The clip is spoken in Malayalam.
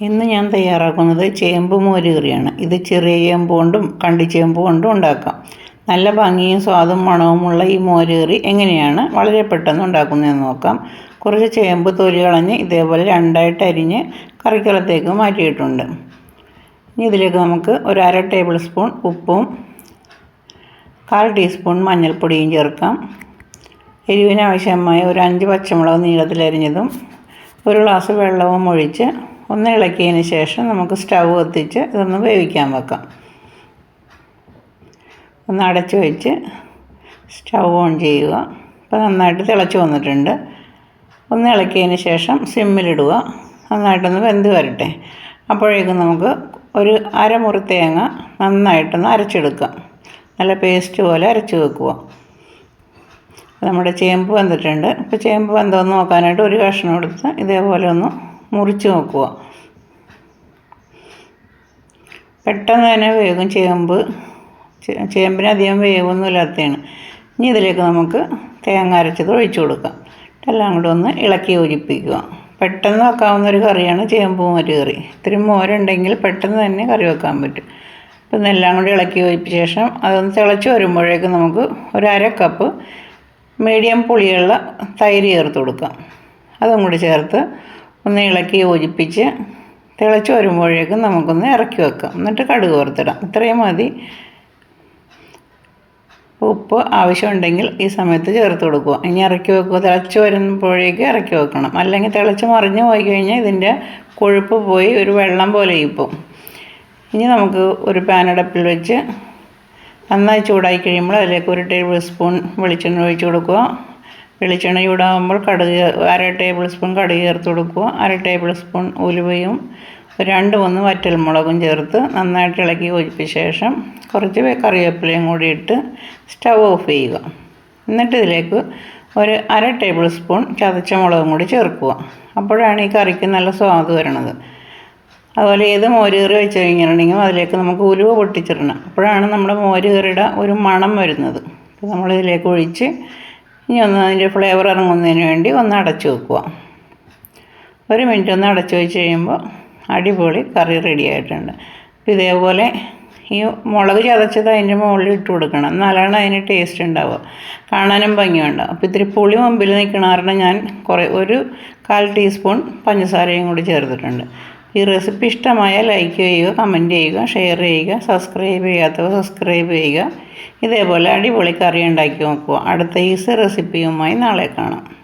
ഇന്ന് ഞാൻ തയ്യാറാക്കുന്നത് ചേമ്പ് മോര് കറിയാണ്. ഇത് ചെറിയ ചേമ്പ് കൊണ്ടും കണ്ടിച്ചേമ്പ് കൊണ്ടും ഉണ്ടാക്കാം. നല്ല ഭംഗിയും സ്വാദും മണവുമുള്ള ഈ മോര് കറി എങ്ങനെയാണ്? വളരെ പെട്ടെന്ന് ഉണ്ടാക്കുന്നതെന്ന് നോക്കാം. കുറച്ച് ചേമ്പ് തൊലി കളഞ്ഞ് ഇതേപോലെ രണ്ടായിട്ട് അരിഞ്ഞ് കറിക്കളത്തേക്ക് മാറ്റിയിട്ടുണ്ട്. ഇനി ഇതിലേക്ക് നമുക്ക് ഒരു അര ടേബിൾ സ്പൂൺ ഉപ്പും കാൽ ടീസ്പൂൺ മഞ്ഞൾപ്പൊടിയും ചേർക്കാം. എരിവിനാവശ്യമായ ഒരു അഞ്ച് പച്ചമുളക് നീളത്തിലരിഞ്ഞതും ഒരു ഗ്ലാസ് വെള്ളവും ഒഴിച്ച് ഒന്ന് ഇളക്കിയതിന് ശേഷം നമുക്ക് സ്റ്റൗ കത്തിച്ച് ഇതൊന്ന് വേവിക്കാൻ വെക്കാം. ഒന്ന് അടച്ച് വെച്ച് സ്റ്റൗ ഓൺ ചെയ്യുക. അപ്പോൾ നന്നായിട്ട് തിളച്ച് വന്നിട്ടുണ്ട്. ഒന്ന് ഇളക്കിയതിന് ശേഷം സിമ്മിലിടുക. നന്നായിട്ടൊന്ന് വെന്ത് വരട്ടെ. അപ്പോഴേക്കും നമുക്ക് ഒരു അരമുറി തേങ്ങ നന്നായിട്ടൊന്ന് അരച്ചെടുക്കാം. നല്ല പേസ്റ്റ് പോലെ അരച്ച് വെക്കുക. നമ്മുടെ ചേമ്പ് വന്നിട്ടുണ്ട് അപ്പോൾ ചേമ്പ് വെന്തോന്ന് നോക്കാനായിട്ട് ഒരു കഷ്ണം എടുത്ത് ഇതേപോലെ ഒന്ന് മുറിച്ച് നോക്കുക. പെട്ടെന്ന് തന്നെ വേഗം ചേമ്പ് ചേമ്പിന് അധികം വേവൊന്നുമില്ലാത്തതാണ് ഇനി ഇതിലേക്ക് നമുക്ക് തേങ്ങ അരച്ചത് ഒഴിച്ചു കൊടുക്കാം. എല്ലാം കൂടെ ഒന്ന് ഇളക്കി യോജിപ്പിക്കുക. പെട്ടെന്ന് വെക്കാവുന്ന ഒരു കറിയാണ് ചേമ്പ് മോര് കറി. ഇത്തിരി മോരുണ്ടെങ്കിൽ പെട്ടെന്ന് തന്നെ കറി വെക്കാൻ പറ്റും. അപ്പം ഇതെല്ലാം കൂടി ഇളക്കി യോജിപ്പിച്ച ശേഷം അതൊന്ന് തിളച്ച് വരുമ്പോഴേക്കും നമുക്ക് ഒരു അര കപ്പ് മീഡിയം പുളിയുള്ള തൈര് ചേർത്ത് കൊടുക്കാം. അതും കൂടി ചേർത്ത് ഒന്ന് ഇളക്കി യോജിപ്പിച്ച് തിളച്ച് വരുമ്പോഴേക്കും നമുക്കൊന്ന് ഇറക്കി വെക്കാം. എന്നിട്ട് കടുക് വറുത്തിടാം. ഇത്രയും മതി. ഉപ്പ് ആവശ്യമുണ്ടെങ്കിൽ ഈ സമയത്ത് ചേർത്ത് കൊടുക്കുക. ഇനി ഇറക്കി വെക്കുക. തിളച്ച് വരുമ്പോഴേക്ക് ഇറക്കി വെക്കണം. അല്ലെങ്കിൽ തിളച്ച് മറിഞ്ഞ് പോയി കഴിഞ്ഞാൽ ഇതിന്റെ കൊഴുപ്പ് പോയി ഒരു വെള്ളം പോലെ ഇപ്പം ഇനി നമുക്ക് ഒരു പാനടപ്പിൽ വെച്ച് നന്നായി ചൂടായി കഴിയുമ്പോൾ അതിലേക്ക് ഒരു ടേബിൾ സ്പൂൺ വെളിച്ചെണ്ണ ഒഴിച്ച് കൊടുക്കുക. വെളിച്ചെണ്ണ ചൂടാകുമ്പോൾ കടുക് അര ടേബിൾ സ്പൂൺ കടുക് ചേർത്ത് കൊടുക്കുക. അര ടേബിൾ സ്പൂൺ ഉലുവയും രണ്ട് മൂന്ന് വറ്റൽമുളകും ചേർത്ത് നന്നായിട്ട് ഇളക്കി യോജിപ്പിച്ച ശേഷം കുറച്ച് കറിവേപ്പിലയും കൂടി ഇട്ട് സ്റ്റവ് ഓഫ് ചെയ്യുക. എന്നിട്ട് ഇതിലേക്ക് ഒരു അര ടേബിൾ സ്പൂൺ ചതച്ച മുളകും കൂടി ചേർക്കുക. അപ്പോഴാണ് ഈ കറിക്ക് നല്ല സ്വാദ് വരണത്. അതുപോലെ ഏത് മോര് കറി വെച്ച് കഴിഞ്ഞിട്ടുണ്ടെങ്കിൽ അതിലേക്ക് നമുക്ക് ഉലുവ പൊട്ടിച്ചിടണം. അപ്പോഴാണ് നമ്മുടെ മോര് കറിയുടെ ഒരു മണം വരുന്നത്. നമ്മളിതിലേക്ക് ഒഴിച്ച് ഇനി ഒന്ന് അതിന്റെ ഫ്ലേവർ ഇറങ്ങുന്നതിന് വേണ്ടി ഒന്ന് അടച്ചു വെക്കുക. ഒരു മിനിറ്റ് ഒന്ന് അടച്ചു വെച്ച് കഴിയുമ്പോൾ അടിപൊളി കറി റെഡി ആയിട്ടുണ്ട്. അപ്പോൾ ഇതേപോലെ ഈ മുളക് ചതച്ചത് അതിന്റെ മുകളിൽ ഇട്ട് കൊടുക്കണം. എന്നാലാണ് അതിന് ടേസ്റ്റ് ഉണ്ടാവുക. കാണാനും ഭംഗിയുണ്ടാവും അപ്പോൾ ഇത്തിരി പുളി മുമ്പിൽ നിൽക്കണ കാരണം ഞാൻ കുറേ ഒരു കാൽ ടീസ്പൂൺ പഞ്ചസാരയും കൂടി ചേർത്തിട്ടുണ്ട്. ഈ റെസിപ്പി ഇഷ്ടമായാൽ ലൈക്ക് ചെയ്യുക കമന്റ് ചെയ്യുക ഷെയർ ചെയ്യുക സബ്സ്ക്രൈബ് ചെയ്യാത്തവ സബ്സ്ക്രൈബ് ചെയ്യുക. ഇതേപോലെ അടിപൊളി കറി ഉണ്ടാക്കി നോക്കുക. അടുത്ത ഈസി റെസിപ്പിയുമായി നാളെ കാണാം.